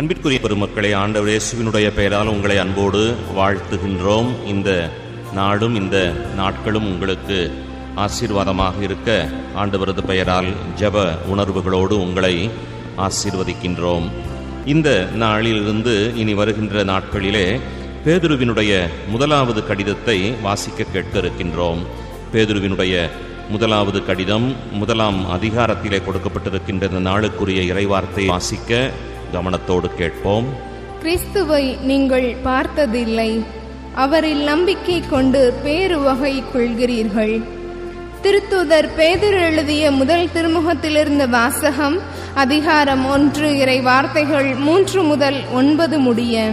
அன்பிற்குரிய பெருமக்களை ஆண்டவர் இயேசுவினுடைய பெயரால் உங்களை அன்போடு வாழ்த்துகின்றோம். இந்த நாடும் இந்த நாட்களும் உங்களுக்கு ஆசீர்வாதமாக இருக்க ஆண்டவரது பெயரால் ஜெப உணர்வுகளோடு உங்களை ஆசீர்வதிக்கின்றோம். இந்த நாளிலிருந்து இனி வருகின்ற நாட்களிலே பேதுருவினுடைய முதலாவது கடிதத்தை வாசிக்க கேட்க இருக்கின்றோம் பேதுருவினுடைய முதலாவது கடிதம் முதலாம் அதிகாரத்திலே கொடுக்கப்பட்டிருக்கின்ற இந்த நாளுக்குரிய இறைவார்த்தை வாசிக்க கவனத்தோடு கேட்போம். கிறிஸ்துவை நீங்கள் பார்த்ததில்லை. அவரில் நம்பிக்கை கொண்டு பேரு வகை கொள்கிறீர்கள். திருத்துதர் பேதர் எழுதிய முதல் திருமுகத்திலிருந்த வாசகம் அதிகாரம் ஒன்று இறை வார்த்தைகள் மூன்று முதல் ஒன்பது முடிய.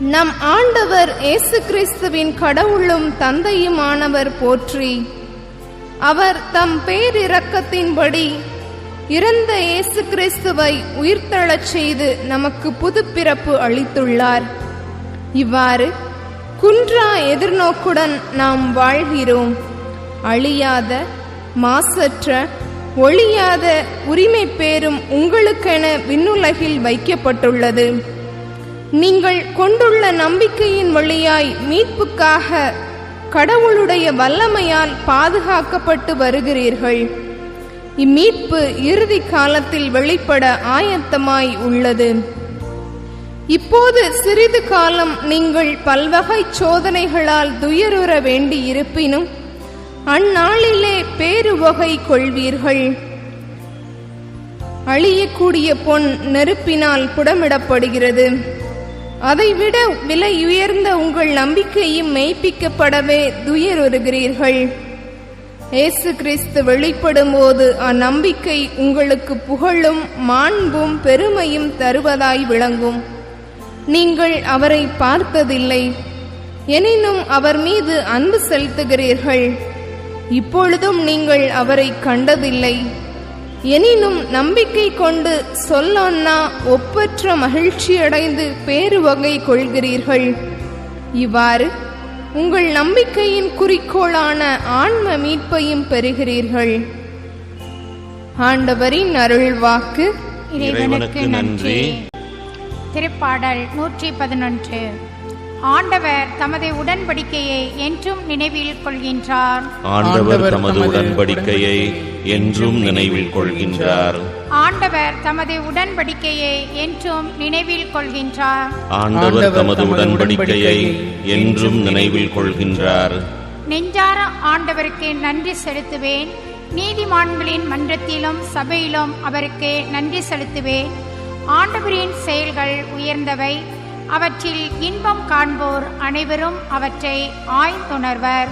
நம் ஆண்டவர் இயேசு கிறிஸ்துவின் கடவுளும் தந்தையுமானவர் போற்றி அவர் தம் பேரிரக்கத்தின்படி இறந்த இயேசு கிறிஸ்துவை உயிர்த்தெழச் செய்து நமக்கு புதுப்பிறப்பு அளித்துள்ளார். இவ்வாறு குன்றா எதிர்நோக்குடன் நாம் வாழ்கிறோம். அழியாத மாசற்ற ஒழியாத உரிமை பேரும் உங்களுக்கென விண்ணுலகில் வைக்கப்பட்டுள்ளது. நீங்கள் கொண்டுள்ள நம்பிக்கையின் வழியாய் மீட்புக்காக கடவுளுடைய வல்லமையால் பாதுகாக்கப்பட்டு வருகிறீர்கள். இம்மீட்பு இறுதி காலத்தில் வெளிப்பட ஆயத்தமாய் உள்ளது. இப்போது சிறிது காலம் நீங்கள் பல்வகை சோதனைகளால் துயருற வேண்டி இருப்பினும் அந்நாளிலே பேருவகை கொள்வீர்கள். அழியக்கூடிய பொன் நெருப்பினால் புடமிடப்படுகிறது. அதைவிட விலை உயர்ந்த உங்கள் நம்பிக்கையும் மெய்ப்பிக்கப்படவே துயருறுகிறீர்கள். இயேசு கிறிஸ்து வெளிப்படும் போது அந்நம்பிக்கை உங்களுக்கு புகழும் மாண்பும் பெருமையும் தருவதாய் விளங்கும். நீங்கள் அவரை பார்த்ததில்லை. எனினும் அவர் மீது அன்பு செலுத்துகிறீர்கள். இப்பொழுதும் நீங்கள் அவரை கண்டதில்லை. எனினும் நம்பிக்கை கொண்டு சொல்லொன்னா ஒப்பற்ற மகிழ்ச்சியடைந்து பேருவகை கொள்கிறீர்கள். இவ்வாறு உங்கள் நம்பிக்கையின் குறிக்கோளான ஆன்ம மீட்பையும் பெறுகிறீர்கள். ஆண்டவரின் அருள்வாக்கு. இறைவனுக்கு நன்றி. திருப்பாடல் நூற்றி பதினொன்று. ஆண்டவர் தமது உடன்படிக்கையை என்றும் நினைவில் கொள்கின்றார். ஆண்டவர் தமது உடன்படிக்கையை என்றும் நினைவில் கொள்கின்றார். ஆண்டவர் தமது உடன்படிக்கையை என்றும் நினைவில் கொள்கின்றார். ஆண்டவர் தமது உடன்படிக்கையை என்றும் நினைவில் கொள்கின்றார். நெஞ்சார ஆண்டவருக்கு நன்றி செலுத்துவேன். நீதிமான்களின் மன்றத்திலும் சபையிலும் அவருக்கு நன்றி செலுத்துவேன். ஆண்டவரின் செயல்கள் உயர்ந்தவை. அவற்றில் இன்பம் காண்போர் அனைவரும் அவற்றை ஆய்ந்துணர்வர்.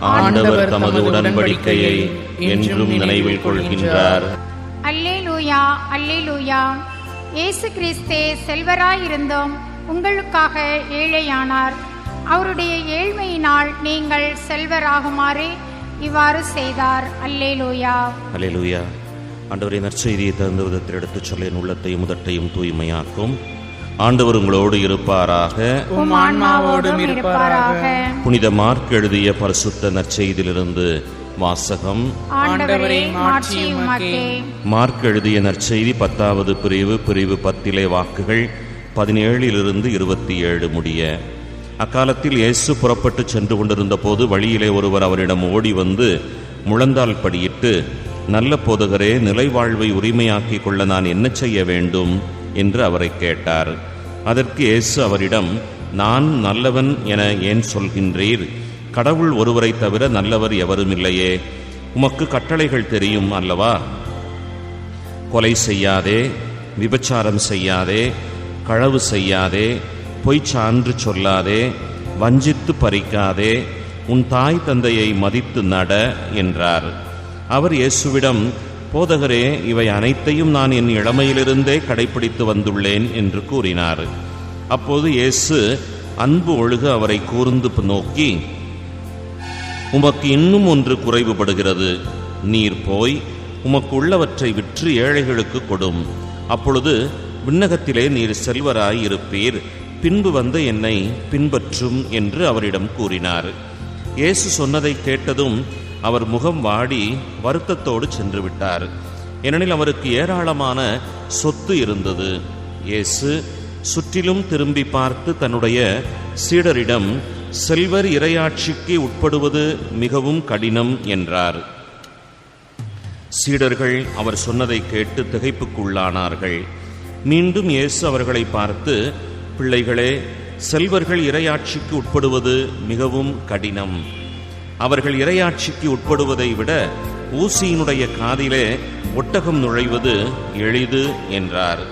ஆண்டவர் தமது உடன்படிக்கையை என்றும் நினைவில் கொள்கின்றார் அல்லேலூயா அல்லேலூயா. இயேசு கிறிஸ்தே செல்வராயிருந்தும் உங்களுக்காக ஏழையானார். அவருடைய ஏழ்மையினால் நீங்கள் செல்வராகுமாறு இவ்வாறு செய்தார். அல்லேலூயா. அல்லேலூயா. ஆண்டவரை நற்செய்தியை தகுந்த விதத்தில் எடுத்துச் சொல்ல என் உள்ளத்தையும் முதட்டையும் தூய்மையாக்கும். ஆண்டவர் உங்களோடு இருப்பாராக. உம் ஆன்மாவோடும் இருப்பாராக. புனித மார்க் எழுதிய பரிசுத்த நற்செய்தியிலிருந்து வாசகம். மார்க் எழுதிய நற்செய்தி பத்தாவது பிரிவு பிரிவு பத்திலே வாக்குகள் பதினேழிலிருந்து இருபத்தி ஏழு முடிய. அக்காலத்தில் இயேசு புறப்பட்டு சென்று கொண்டிருந்த போது வழியிலே ஒருவர் அவரிடம் ஓடி வந்து முழந்தால் படியிட்டு நல்ல போதகரே நிலைவாழ்வை உரிமையாக்கிக் கொள்ள நான் என்ன செய்ய வேண்டும்? என்று அவரை கேட்டார். அதற்கு இயேசு அவரிடம் நான் நல்லவன் என ஏன் சொல்கின்றீர்? கடவுள் ஒருவரை தவிர நல்லவர் எவரும் இல்லையே உமக்கு கட்டளைகள் தெரியும் அல்லவா? கொலை செய்யாதே விபச்சாரம் செய்யாதே களவு செய்யாதே பொய் சான்று சொல்லாதே வஞ்சித்து பறிக்காதே உன் தாய் தந்தையை மதித்து நட என்றார். அவர் இயேசுவிடம் போதகரே இவை அனைத்தையும் நான் என் இளமையிலிருந்தே கடைபிடித்து வந்துள்ளேன் என்று கூறினார். அப்போது இயேசு அன்பு ஒழுக அவரை கூர்ந்து நோக்கி உமக்கு இன்னும் ஒன்று குறைவுபடுகிறது. நீர் போய் உமக்கு உள்ளவற்றை விற்று ஏழைகளுக்கு கொடும். அப்பொழுது விண்ணகத்திலே நீர் செல்வராய் இருப்பீர். பின்பு வந்து என்னை பின்பற்றும் என்று அவரிடம் கூறினார். இயேசு சொன்னதை கேட்டதும் அவர் முகம் வாடி வருத்தத்தோடு சென்று விட்டார் ஏனெனில் அவருக்கு ஏராளமான சொத்து இருந்தது. இயேசு சுற்றிலும் திரும்பி பார்த்து தன்னுடைய சீடரிடம் செல்வர் இரையாட்சிக்கு உட்படுவது மிகவும் கடினம் என்றார். சீடர்கள் அவர் சொன்னதை கேட்டு திகைப்புக்குள்ளானார்கள். மீண்டும் இயேசு அவர்களை பார்த்து பிள்ளைகளே செல்வர்கள் இரையாட்சிக்கு உட்படுவது மிகவும் கடினம். அவர்கள் இரையாட்சிக்கு உட்படுவதை விட ஊசியினுடைய காதிலே ஒட்டகம் நுழைவது எளிது என்றார்.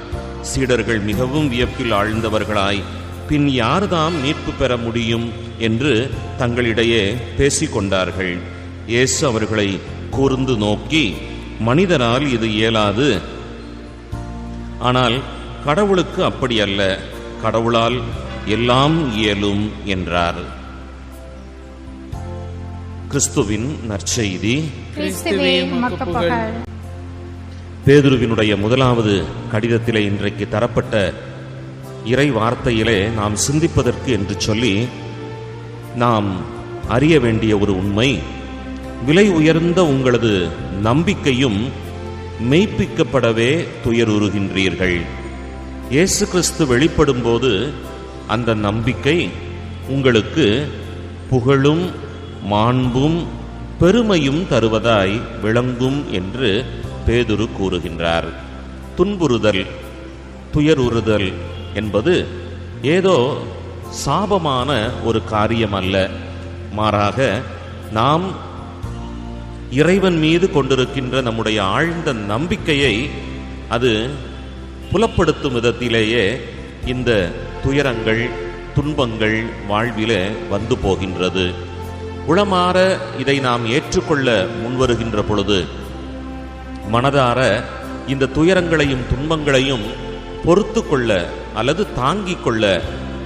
சீடர்கள் மிகவும் வியப்பில் ஆழ்ந்தவர்களாய் பின் யார்தாம் மீட்பு பெற முடியும் என்று தங்களிடையே பேசிக்கொண்டார்கள் இயேசு அவர்களை கூர்ந்து நோக்கி மனிதனால் இது இயலாது. ஆனால் கடவுளுக்கு அப்படி அல்ல கடவுளால் எல்லாம் இயலும் என்றார். கிறிஸ்துவின் நற்செய்தி. பேதுருவினுடைய முதலாவது கடிதத்திலே இன்றைக்கு தரப்பட்ட இறை வார்த்தையிலே நாம் சிந்திப்பதற்கு என்று சொல்லி நாம் அறிய வேண்டிய ஒரு உண்மை. விலை உயர்ந்த உங்களது நம்பிக்கையும் மெய்ப்பிக்கப்படவே துயருறுகின்றீர்கள். இயேசு கிறிஸ்து வெளிப்படும்போது அந்த நம்பிக்கை உங்களுக்கு புகழும் மாண்பும் பெருமையும் தருவதாய் விளங்கும் என்று பேதுரு கூறுகின்றார். துன்புறுதல் துயருறுதல் என்பது ஏதோ சாபமான ஒரு காரியம் அல்ல மாறாக நாம் இறைவன் மீது கொண்டிருக்கின்ற நம்முடைய ஆழ்ந்த நம்பிக்கையை அது புலப்படுத்தும் விதத்திலேயே இந்த துயரங்கள் துன்பங்கள் வாழ்விலே வந்து போகின்றது. உளமாற இதை நாம் ஏற்றுக்கொள்ள முன்வருகின்ற பொழுது மனதார இந்த துயரங்களையும் துன்பங்களையும் பொறுத்து கொள்ள அல்லது தாங்கிக் கொள்ள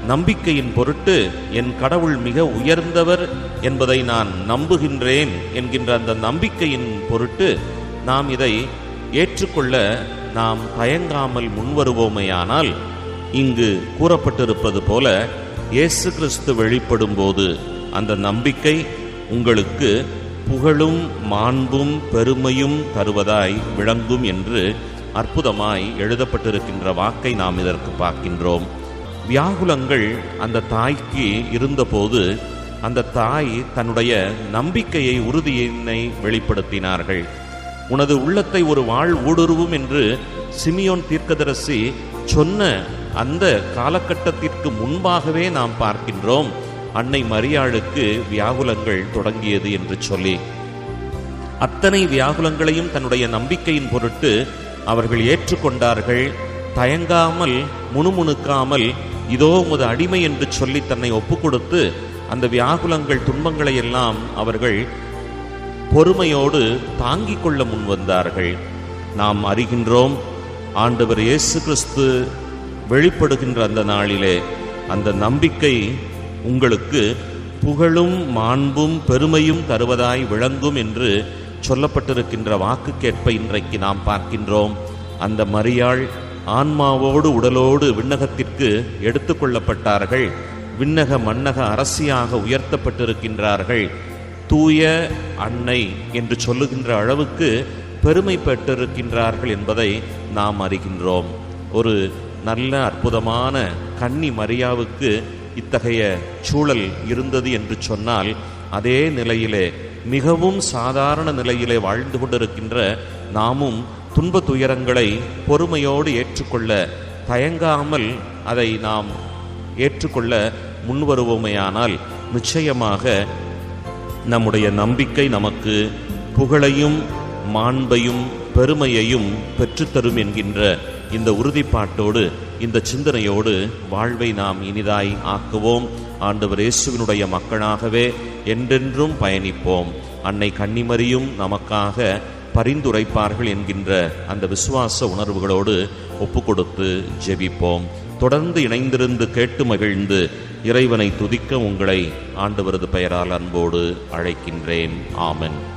நம்பிக்கையின் பொருட்டு என் கடவுள் மிக உயர்ந்தவர் என்பதை நான் நம்புகின்றேன் என்கின்ற அந்த நம்பிக்கையின் பொருட்டு நாம் இதை ஏற்றுக்கொள்ள நாம் தயங்காமல் முன்வருவோமேயானால் இங்கு கூறப்பட்டிருப்பது போல இயேசு கிறிஸ்து வெளிப்படும் போது அந்த நம்பிக்கை உங்களுக்கு புகழும் மாண்பும் பெருமையும் தருவதாய் விளங்கும் என்று அற்புதமாய் எழுதப்பட்டிருக்கின்ற வாக்கை நாம் இதற்கு பார்க்கின்றோம். வியாகுலங்கள் அந்த தாய்க்கு இருந்தபோது அந்த தாய் தன்னுடைய நம்பிக்கையை உறுதியினை வெளிப்படுத்தினார்கள். உனது உள்ளத்தை ஒரு வாழ் ஊடுருவும் என்று சிமியோன் தீர்க்கதரசி சொன்ன அந்த காலகட்டத்திற்கு முன்பாகவே நாம் பார்க்கின்றோம். அன்னை மரியாளுக்கு வியாகுலங்கள் தொடங்கியது என்று சொல்லி. அத்தனை வியாகுலங்களையும் தன்னுடைய நம்பிக்கையின் பொருட்டு அவர்கள் ஏற்றுக்கொண்டார்கள். தயங்காமல் முணுமுணுக்காமல் இதோ உமது அடிமை என்று சொல்லி தன்னை ஒப்புக்கொடுத்து அந்த வியாகுலங்கள் துன்பங்களை எல்லாம் அவர்கள் பொறுமையோடு தாங்கிக் கொள்ள முன்வந்தார்கள் நாம் அறிகின்றோம் ஆண்டவர் இயேசு கிறிஸ்து வெளிப்படுகின்ற அந்த நாளிலே அந்த நம்பிக்கை உங்களுக்கு புகழும் மாண்பும் பெருமையும் தருவதாய் விளங்கும் என்று சொல்லப்பட்டிருக்கின்ற வாக்குக்கேற்ப இன்றைக்கு நாம் பார்க்கின்றோம். அந்த மரியாள் ஆன்மாவோடு உடலோடு விண்ணகத்திற்கு எடுத்துக்கொள்ளப்பட்டார்கள் விண்ணக மன்னக அரசியாக உயர்த்தப்பட்டிருக்கின்றார்கள். தூய அன்னை என்று சொல்லுகின்ற அளவுக்கு பெருமை பெற்றிருக்கின்றார்கள் என்பதை நாம் அறிகின்றோம். ஒரு நல்ல அற்புதமான கன்னி மரியாவுக்கு இத்தகைய சூழல் இருந்தது என்று சொன்னால் அதே நிலையிலே மிகவும் சாதாரண நிலையிலே வாழ்ந்து கொண்டிருக்கின்ற நாமும் துன்ப துயரங்களை பொறுமையோடு ஏற்றுக்கொள்ள தயங்காமல் அதை நாம் ஏற்றுக்கொள்ள முன்வருவோமேயானால் நிச்சயமாக நம்முடைய நம்பிக்கை நமக்கு புகழையும் மாண்பையும் பெருமையையும் பெற்றுத்தரும் என்கின்ற இந்த உறுதிப்பாட்டோடு இந்த சிந்தனையோடு வாழ்வை நாம் இனிதாய் ஆக்குவோம். ஆண்டவர் இயேசுவினுடைய மக்களாகவே என்றென்றும் பயணிப்போம். அன்னை கன்னிமரியும் நமக்காக பரிந்துரைப்பார்கள் என்கின்ற அந்த விசுவாச உணர்வுகளோடு ஒப்புக்கொடுத்து ஜெபிப்போம். தொடர்ந்து இணைந்திருந்து கேட்டு மகிழ்ந்து இறைவனை துதிக்க உங்களை ஆண்டவரது பெயரால் அன்போடு அழைக்கின்றேன். ஆமன்.